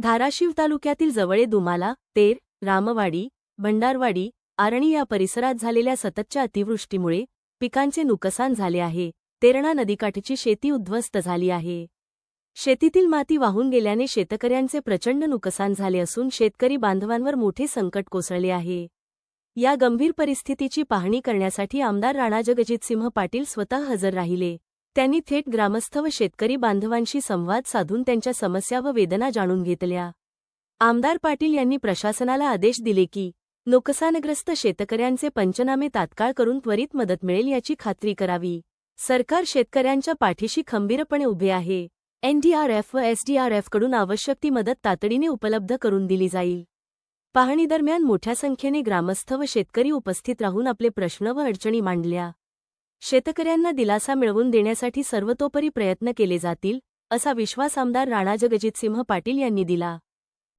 धाराशिव तालुक्यातील जवळे दुमाला तेर रामवाडी भंडारवाडी आरणी या परिसरात झालेल्या सततच्या अतिवृष्टीमुळे पिकांचे नुकसान झाले आहे. तेरणा नदीकाठची शेती उद्ध्वस्त झाली आहे. शेतीतील माती वाहून गेल्याने शेतकऱ्यांचे प्रचंड नुकसान झाले असून शेतकरी बांधवांवर मोठे संकट कोसळले आहे. या गंभीर परिस्थितीची पाहणी करण्यासाठी आमदार राणा जगजितसिंह पाटील स्वतः हजर राहिले. त्यांनी थेट ग्रामस्थ व शेतकरी बांधवांशी संवाद साधून त्यांच्या समस्या व वेदना जाणून घेतल्या. आमदार पाटील यांनी प्रशासनाला आदेश दिले की नुकसानग्रस्त शेतकऱ्यांचे पंचनामे तात्काळ करून त्वरित मदत मिळेल याची खात्री करावी. सरकार शेतकऱ्यांच्या पाठीशी खंबीरपणे उभे आहे. एनडीआरएफ व एसडीआरएफकडून आवश्यक ती मदत तातडीने उपलब्ध करून दिली जाईल. पाहणीदरम्यान मोठ्या संख्येने ग्रामस्थ व शेतकरी उपस्थित राहून आपले प्रश्न व अडचणी मांडल्या. शेतकऱ्यांना दिलासा मिळवून देण्यासाठी सर्वतोपरी प्रयत्न केले जातील असा विश्वास आमदार राणा जगजितसिंह पाटील यांनी दिला.